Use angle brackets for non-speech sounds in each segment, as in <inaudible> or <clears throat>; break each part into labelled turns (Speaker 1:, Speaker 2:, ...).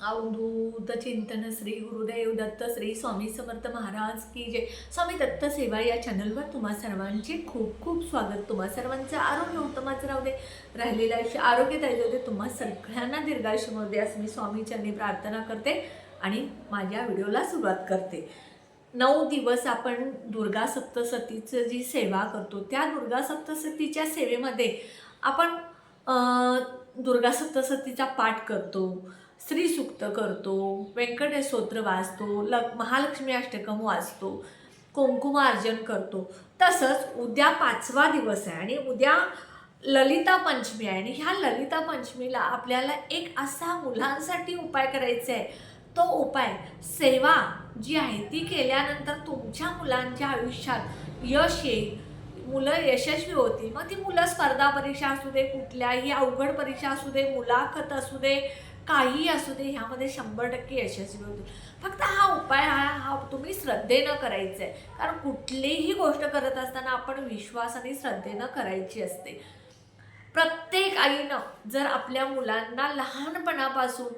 Speaker 1: अवधूत चिंतन श्री गुरुदेव दत्त श्री स्वामी समर्थ महाराज की जय. स्वामी दत्त सेवा या चॅनलवर तुम्हा सर्वांचे खूप खूप स्वागत. तुम्हा सर्वांचं आरोग्य उत्तमच राहू दे. राहिलेलं आयुष्य आरोग्य द्यायचं दे. तुम्हा सगळ्यांना दीर्घायुष्य दे असं मी स्वामीच्यांनी प्रार्थना करते आणि माझ्या व्हिडिओला सुरुवात करते. नऊ दिवस आपण दुर्गा सप्तसतीचं जी सेवा करतो त्या दुर्गा सप्तसतीच्या सेवेमध्ये आपण दुर्गा सप्तसतीचा पाठ करतो. श्रीसुक्त करतो व्यंकटेशोत्र वाचतो ल महालक्ष्मी अष्टकम वाचतो कुंकुमार्जन करतो. तसंच उद्या पाचवा दिवस आहे आणि उद्या ललिता पंचमी आहे आणि ह्या ललिता पंचमीला आपल्याला एक असा मुलांसाठी उपाय करायचा आहे. तो उपाय सेवा जी आहे ती केल्यानंतर तुमच्या मुलांच्या आयुष्यात यश येईल. मुलं यशस्वी होतील. मग ती मुलं स्पर्धा परीक्षा असू दे कुठल्याही अवघड परीक्षा असू दे मुलाखत असू दे काही असू दे ह्यामध्ये शंभर टक्के यशस्वी होतील. फक्त हा उपाय हा हा तुम्ही श्रद्धेनं करायचा आहे कारण कुठलीही गोष्ट करत असताना आपण विश्वासाने श्रद्धेनं करायची असते. प्रत्येक आईनं जर आपल्या मुलांना लहानपणापासून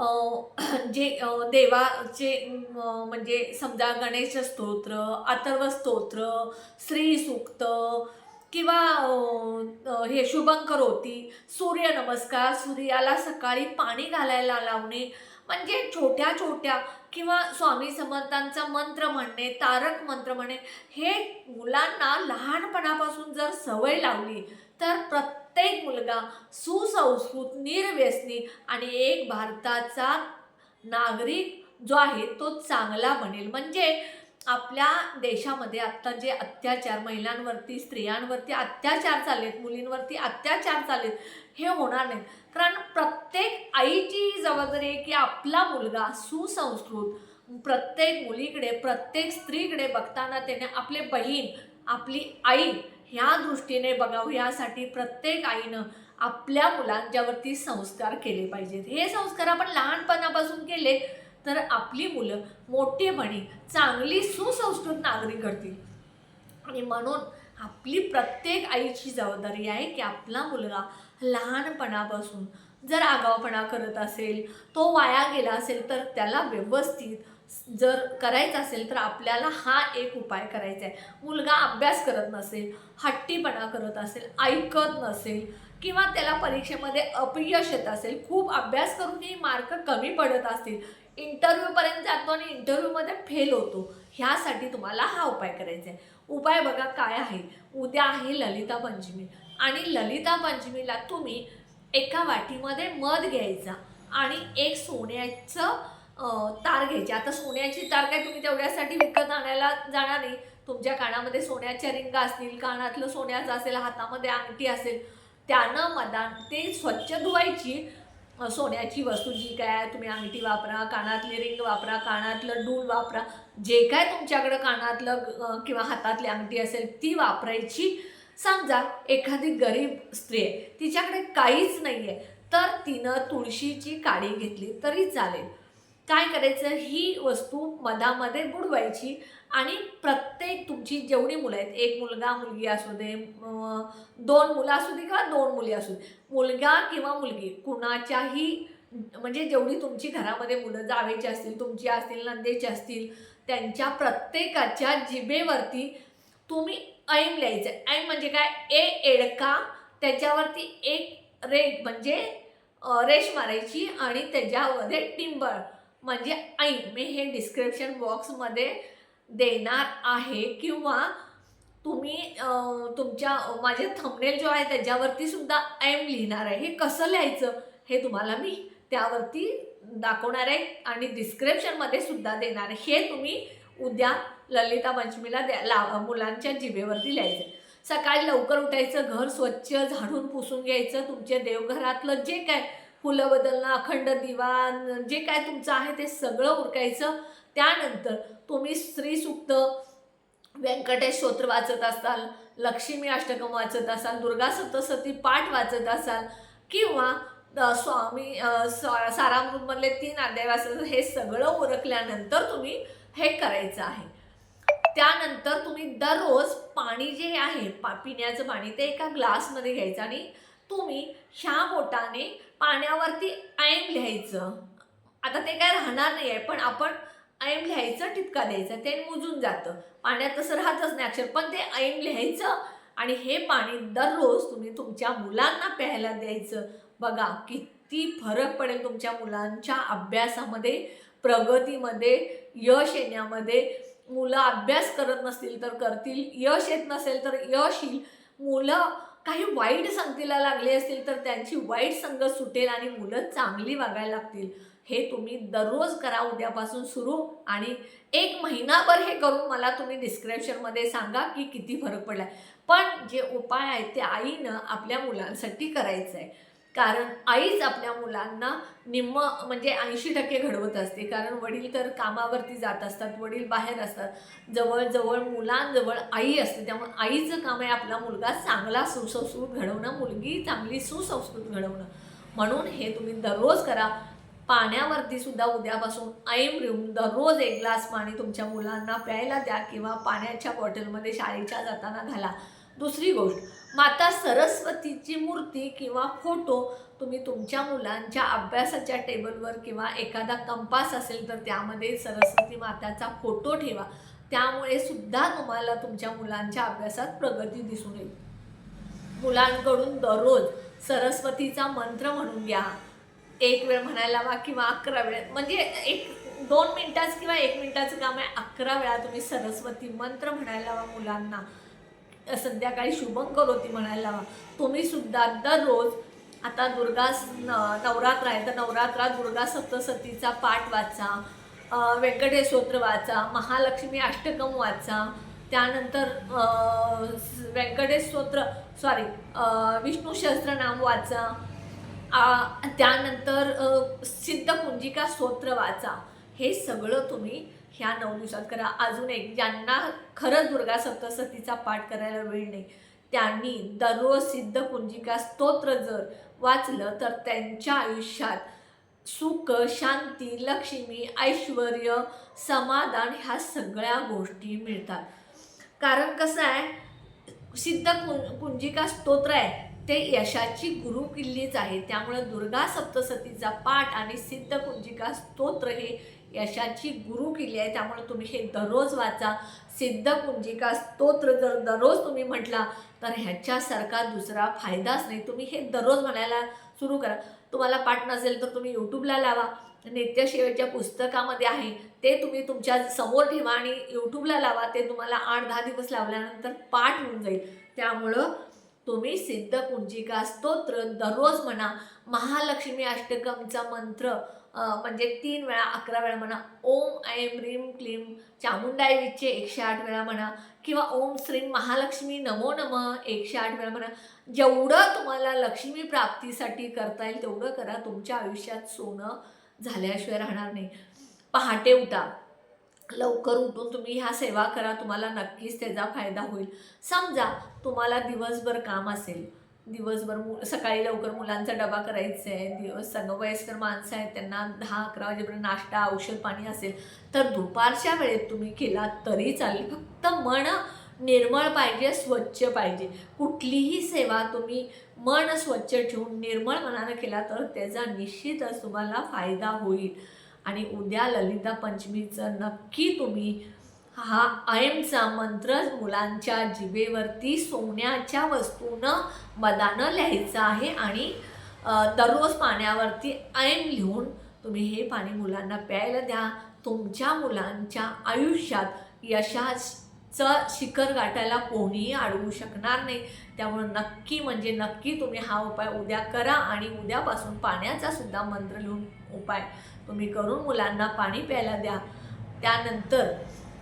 Speaker 1: <clears throat> जे देवाचे म्हणजे समजा गणेश स्तोत्र अथर्व स्तोत्र श्रीसूक्त किंवा हे शुभंकर होती सूर्यनमस्कार सूर्याला सकाळी पाणी घालायला लावणे म्हणजे छोट्या छोट्या किंवा स्वामी समर्थांचा मंत्र म्हणणे तारक मंत्र म्हणणे हे मुलांना लहानपणापासून जर सवय लावली तर प्रत्येक मुलगा सुसंस्कृत निर्व्यसनी आणि एक भारताचा नागरिक जो आहे तो चांगला बनेल. म्हणजे आपल्या देशामध्ये आत्ता जे अत्याचार महिलांवरती स्त्रियांवरती अत्याचार चाललेत मुलींवरती अत्याचार चाललेत हे होणार नाहीत. कारण प्रत्येक आईची ही जबाबदारी आहे की आपला मुलगा सुसंस्कृत प्रत्येक मुलीकडे प्रत्येक स्त्रीकडे बघताना त्याने आपले बहीण आपली आई ह्या दृष्टीने बघावं. यासाठी प्रत्येक आईनं आपल्या मुलांच्यावरती संस्कार केले पाहिजेत. हे संस्कार आपण लहानपणापासून केले तर आपली मुलं मोठेपणी चांगली सुसंस्कृत नागरिक घडतील आणि म्हणून आपली प्रत्येक आईची जबाबदारी आहे की आपला मुलगा लहानपणापासून जर आगावपणा करत असेल तो वाया गेला असेल तर त्याला व्यवस्थित जर करायचं असेल तर आपल्याला हा एक उपाय करायचा आहे. मुलगा अभ्यास करत नसेल हट्टीपणा करत असेल ऐकत नसेल किंवा त्याला परीक्षेमध्ये अपयश येत असेल खूप अभ्यास करूनही मार्क कमी पडत असतील इंटरव्ह्यूपर्यंत जातो आणि इंटरव्ह्यूमध्ये फेल होतो. ह्यासाठी तुम्हाला हा उपाय करायचा आहे उपाय बघा काय आहे. उद्या आहे ललिता पंचमी. आणि ललिता पंचमीला तुम्ही एका वाटीमध्ये मध घ्यायचा आणि एक सोन्याचं तार घ्यायची. आता सोन्याची तार काय तुम्ही तेवढ्यासाठी विकत आणायला जाणार नाही. तुमच्या कानामध्ये सोन्याच्या रिंगा असतील कानातलं सोन्याचं असेल हातामध्ये अंगठी असेल त्यानं मदान ते स्वच्छ धुवायची सोन्याची वस्तू जी काय आहे, तुम्ही अंगठी वापरा कानातली रिंग वापरा कानातलं डूल वापरा जे काय तुमच्याकडं कानातलं किंवा हातातली अंगठी असेल ती वापरायची. समजा एखादी गरीब स्त्री आहे तिच्याकडे काहीच नाही आहे तर तिनं तुळशीची काडी घेतली तरी चालेल. काय करायचं? ही वस्तू मधामध्ये बुडवायची आणि प्रत्येक तुमची जेवढी मुलं आहेत एक मुलगा मुलगी असू दे दोन मुलं असू दे किंवा दोन मुली असू दे मुलगा किंवा मुलगी कुणाच्याही म्हणजे जेवढी तुमची घरामध्ये मुलं जावेची असतील तुमची असतील नंदेची असतील त्यांच्या प्रत्येकाच्या जिभेवरती तुम्ही ऐम लिहायचं. ऐम म्हणजे काय? ए एडका त्याच्यावरती एक रेग म्हणजे रेश रेष मारायची आणि त्याच्यामध्ये टिंबळ. म्हणजे ऐन मी हे डिस्क्रिप्शन बॉक्समध्ये देणार आहे किंवा तुम्ही तुमच्या माझे थंबनेल जो आहे त्याच्यावरती सुद्धा एम लिहिणार आहे. हे कसं लिहायचं हे तुम्हाला मी त्यावरती दाखवणार आहे आणि डिस्क्रिप्शनमध्ये सुद्धा देणार आहे. हे तुम्ही उद्या ललिता पंचमीला द्या ला मुलांच्या जिभेवरती लिहायचं. सकाळी लवकर उठायचं घर स्वच्छ झाडून पुसून घ्यायचं तुमच्या देवघरातलं जे काय फुलं बदलणं अखंड दिवाण जे काय तुमचं आहे ते सगळं उरकायचं. त्यानंतर तुम्ही स्त्रीसुक्त व्यंकटेश स्तोत्र वाचत असाल लक्ष्मी अष्टकम वाचत असाल दुर्गा सप्तसती पाठ वाचत असाल किंवा स्वामी सारामृतमधले तीन अध्याय वाचत हे सगळं उरकल्यानंतर तुम्ही हे करायचं आहे. त्यानंतर तुम्ही दररोज पाणी जे आहे पा पिण्याचं पाणी ते एका ग्लासमध्ये घ्यायचं आणि तुम्ही ह्या बोटाने पाण्यावरती ऐम लिहायचं. आता ते काय राहणार नाही आहे पण आपण ऐम लिहायचं टिपका द्यायचा ते मुजून जातं. पाण्यात तसं राहतच नाही अक्षर पण ते ऐम लिहायचं आणि हे पाणी दररोज तुम्ही तुमच्या मुलांना प्यायला द्यायचं. बघा किती फरक पडेल तुमच्या मुलांच्या अभ्यासामध्ये प्रगतीमध्ये यश येण्यामध्ये. मुलं अभ्यास करत नसतील तर करतील यश येत नसेल तर यश येईल. मुलं काही वाईट संगतीला लागले असतील तर त्यांची वाईट संगत सुटेल आणि मुलं चांगली वागायला लागतील. हे तुम्ही दररोज करा उद्यापासून सुरू आणि एक महिनाभर हे करून मला तुम्ही डिस्क्रिप्शनमध्ये सांगा की किती फरक पडला पण जे उपाय आहेत ते आईनं आपल्या मुलांसाठी करायचं आहे कारण आईच आपल्या मुलांना निम्म म्हणजे ऐंशी टक्के घडवत असते. कारण वडील तर कामावरती जात असतात वडील बाहेर असतात. जवळजवळ मुलांजवळ आई असते. त्यामुळे आईचं काम आहे आपला मुलगा चांगला सुसंस्कृत घडवणं मुलगी चांगली सुसंस्कृत घडवणं. म्हणून हे तुम्ही दररोज करा. पाण्यावरती सुद्धा उद्यापासून ऐम रिम दररोज एक ग्लास पाणी तुमच्या मुलांना प्यायला द्या किंवा पाण्याच्या बॉटलमध्ये शाळेच्या जाताना घाला. दुसरी गोष्ट माता सरस्वतीची मूर्ती किंवा फोटो तुम्ही तुमच्या मुलांच्या अभ्यासाच्या टेबलवर किंवा एखादा कंपास असेल तर त्यामध्ये सरस्वती माताचा फोटो ठेवा. त्यामुळे सुद्धा तुम्हाला तुमच्या मुलांच्या अभ्यासात प्रगती दिसून येईल. मुलांकडून दररोज सरस्वतीचा मंत्र म्हणून घ्या. एक वेळ म्हणायला हवा किंवा अकरा वेळ म्हणजे एक दोन मिनटाचं किंवा एक मिनटाचं काम आहे. अकरा वेळा तुम्ही सरस्वती मंत्र म्हणायला हवा मुलांना. संध्याकाळी शुभंकर करोती म्हणायला. हवा तुम्ही सुद्धा दररोज आता दुर्गा न- नवरात्र आहे तर नवरात्रात दुर्गा सप्तसतीचा पाठ वाचा अं, व्यंकटेश स्तोत्र वाचा महालक्ष्मी अष्टकम वाचा त्यानंतर व्यंकटेश स्तोत्र सॉरी विष्णू सहस्त्रनाम वाचा त्यानंतर सिद्धपुंजिका स्तोत्र वाचा. हे सगळं तुम्ही ह्या नऊ दिवसात करा. अजून एक ज्यांना खरंच दुर्गा सप्तसतीचा पाठ करायला वेळ नाही त्यांनी दररोज सिद्धकुंजिका स्तोत्र जर वाचलं तर त्यांच्या आयुष्यात सुख शांती लक्ष्मी ऐश्वर समाधान ह्या सगळ्या गोष्टी मिळतात. कारण कसं आहे सिद्ध कुं कुंजिका स्तोत्र आहे ते यशाची गुरु किल्लीच आहे. त्यामुळे दुर्गा सप्तसतीचा पाठ आणि सिद्ध कुंजिका स्तोत्र हे यशाची गुरु केली आहे. त्यामुळे तुम्ही हे दररोज वाचा. सिद्ध कुंजिका स्तोत्र जर दररोज तुम्ही म्हटला तर ह्याच्यासारखा दुसरा फायदाच नाही. तुम्ही हे दररोज म्हणायला सुरू करा. तुम्हाला पाठ नसेल तर तुम्ही यूट्यूबला लावा. नित्यसेवेच्या पुस्तकामध्ये आहे. ते तुम्ही तुमच्यासमोर ठेवा आणि यूट्यूबला लावा. ते तुम्हाला आठ दहा दिवस लावल्यानंतर पाठ होऊन जाईल. त्यामुळं तुम्ही सिद्ध कुंजिका स्तोत्र दररोज म्हणा. महालक्ष्मी अष्टकमचा मंत्र म्हणजे तीन वेळा अकरा वेळा म्हणा ओम ऐम रीम क्लीम चामुंडाईचे एकशे आठ वेळा म्हणा किंवा ओम श्री महालक्ष्मी नमो नम एकशे आठ वेळा म्हणा जेवढं तुम्हाला लक्ष्मी प्राप्तीसाठी करता येईल तेवढं करा. तुमच्या आयुष्यात सोनं झाल्याशिवाय राहणार नाही. पहाटे उठा. लवकर उठून तुम्ही ह्या सेवा करा. तुम्हाला नक्कीच त्याचा फायदा होईल. समजा तुम्हाला दिवसभर काम असेल. दिवसभर मु सकाळी लवकर मुलांचा डबा करायचा आहे दिवस समवयस्कर माणसं आहेत त्यांना दहा अकरा वाजेपर्यंत नाश्ता औषध पाणी असेल तर दुपारच्या वेळेत तुम्ही केला तरी चालेल. फक्त मन निर्मळ पाहिजे स्वच्छ पाहिजे. कुठलीही सेवा तुम्ही मन स्वच्छ ठेवून निर्मळ मनानं केला तर त्याचा निश्चितच तुम्हाला फायदा होईल. आणि उद्या ललिता पंचमीचं नक्की तुम्ही हा ऐमचा मंत्र मुलांच्या जिभेवरती सोन्याच्या वस्तूनं मदानं लिहायचं आहे आणि दररोज पाण्यावरती ऐम लिहून तुम्ही हे पाणी मुलांना प्यायला द्या. तुमच्या मुलांच्या आयुष्यात यशाचं शिखर गाठायला कोणीही अडवू शकणार नाही. त्यामुळे नक्की म्हणजे नक्की तुम्ही हा उपाय उद्या करा आणि उद्यापासून पाण्याचा सुद्धा मंत्र लिहून उपाय तुम्ही करून मुलांना पाणी प्यायला द्या. त्यानंतर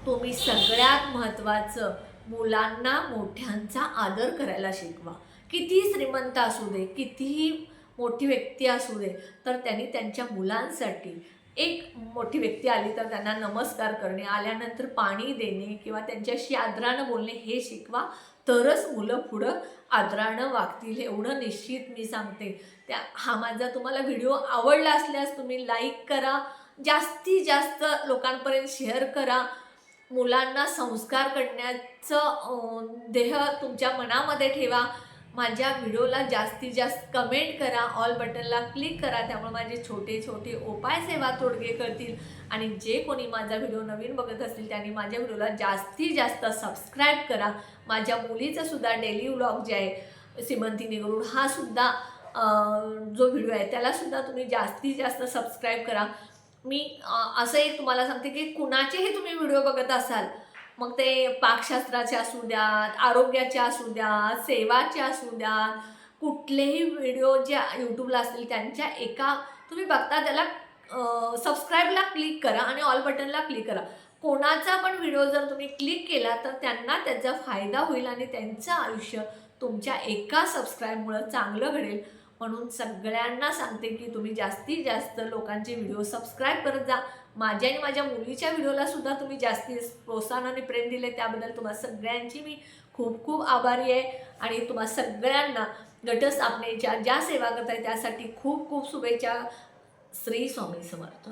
Speaker 1: तुम्ही सगळ्यात महत्त्वाचं मुलांना मोठ्यांचा आदर करायला शिकवा. कितीही श्रीमंत असू दे कितीही मोठी व्यक्ती असू दे तर त्यांनी त्यांच्या मुलांसाठी एक मोठी व्यक्ती आली तर त्यांना नमस्कार करणे आल्यानंतर पाणी देणे किंवा त्यांच्याशी आदरानं बोलणे हे शिकवा. तरच मुलं पुढं आदरानं वागतील एवढं निश्चित मी सांगते. त्या हा माझा तुम्हाला व्हिडिओ आवडला असल्यास तुम्ही लाईक करा जास्तीत जास्त लोकांपर्यंत शेअर करा. मुलांना संस्कार करण्याचं देह तुमच्या मनामध्ये ठेवा. माझ्या व्हिडिओला जास्तीत जास्त कमेंट करा ऑल बटनला क्लिक करा. त्यामुळे माझे छोटे छोटे उपाय सेवा तोडगे करतील. आणि जे कोणी माझा व्हिडिओ नवीन बघत असतील त्यांनी माझ्या व्हिडिओला जास्तीत जास्त सबस्क्राईब करा. माझ्या मुलीचा सुद्धा डेली व्लॉग जे आहे सिमंती निगरूड हा सुद्धा जो व्हिडिओ आहे त्यालासुद्धा तुम्ही जास्तीत जास्त सबस्क्राईब करा. मी असंही असं एक तुम्हाला सांगते की कुणाचेही तुम्ही व्हिडिओ बघत असाल मग ते पाकशास्त्राचे असू द्यात आरोग्याचे असू द्यात सेवाचे असू द्यात कुठलेही व्हिडिओ जे यूट्यूबला असतील त्यांच्या एका तुम्ही बघता त्याला सबस्क्राईबला क्लिक करा आणि ऑल बटनला क्लिक करा. कोणाचा पण व्हिडिओ जर तुम्ही क्लिक केला तर त्यांना त्याचा फायदा होईल आणि त्यांचं आयुष्य तुमच्या एका सबस्क्राईबमुळं चांगलं घडेल. म्हणून सगळ्यांना सांगते की तुम्ही जास्तीत जास्त लोकांचे व्हिडिओ सबस्क्राईब करत जा. माझ्या आणि माझ्या मुलीच्या व्हिडिओला सुद्धा तुम्ही जास्ती प्रोत्साहन आणि प्रेम दिले त्याबद्दल तुम्हा सगळ्यांची मी खूप खूप आभारी आहे. आणि तुम्हा सगळ्यांना घटस्थापनेच्या ज्या सेवा करताय त्यासाठी खूप खूप शुभेच्छा. श्री स्वामी समर्थ.